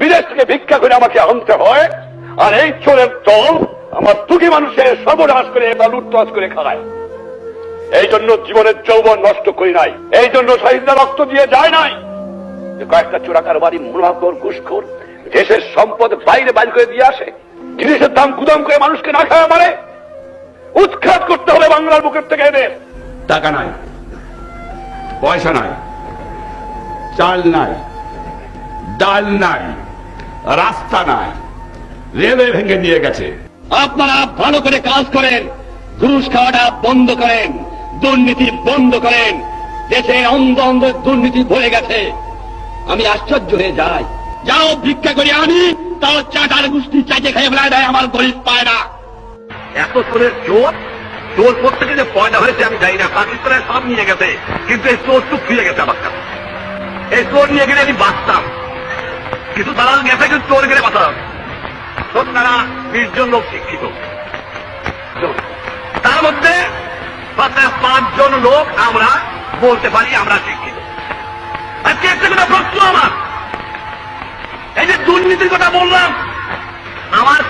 বিদেশ থেকে ভিক্ষা করে আমাকে আনতে হয়, আর এই চোরের দল আমার দুঃখী মানুষের সর্বনাশ করে বা লুটতরাজ করে খায়। এই জন্য জীবনের যৌবন নষ্ট করি নাই। এই জন্য শহীদরা রক্ত দিয়ে যায় নাই। যে কয়েকটা চোরাকার বাড়ি মুনাফর ঘুষখোর, দেশের সম্পদ বাইরে বাইরে করে দিয়ে আসে, জিনিসের দাম গুদাম করে মানুষকে না খাওয়া মারে উৎখাত করতে হবে বাংলার বুকের থেকে এদের। টাকা নাই, পয়সা নাই, চাল নাই, ডাল নাই রাস্তা নাই। রেলওয়ে ভেঙে দিয়ে গেছে। আপনারা ভালো করে কাজ করেন ঘুষ খাওয়াটা বন্ধ করেন দুর্নীতি বন্ধ করেন দেশে অন্ধ অন্ধ দুর্নীতি ভরে গেছে। আমি আশ্চর্য হয়ে যাই। যাও ভিক্ষা করে আনি তাও চাটার গোষ্ঠী চাটে খেয়ে ফেলায় দেয় আমার গরিব পায় না। এত চোরের চোর? চোর থেকে যে পয়দা হয়েছে আমি জানি না পাকিস্তানের সব নিয়ে গেছে কিন্তু এই চোর চুপ ফিরে গেছে আমার কাছে। এই চোর নিয়ে গেলে আমি বাঁচতাম। কিন্তু তারা গেলে কথা হবে। সন্ধ্যারা বিশ জন লোক শিক্ষিত। তার মধ্যে পাঁচজন লোক আমরা বলতে পারি আমরা শিক্ষিত। আজকে একটা কথা প্রশ্ন আমার? এই যে দুর্নীতির কথা বললাম, আমার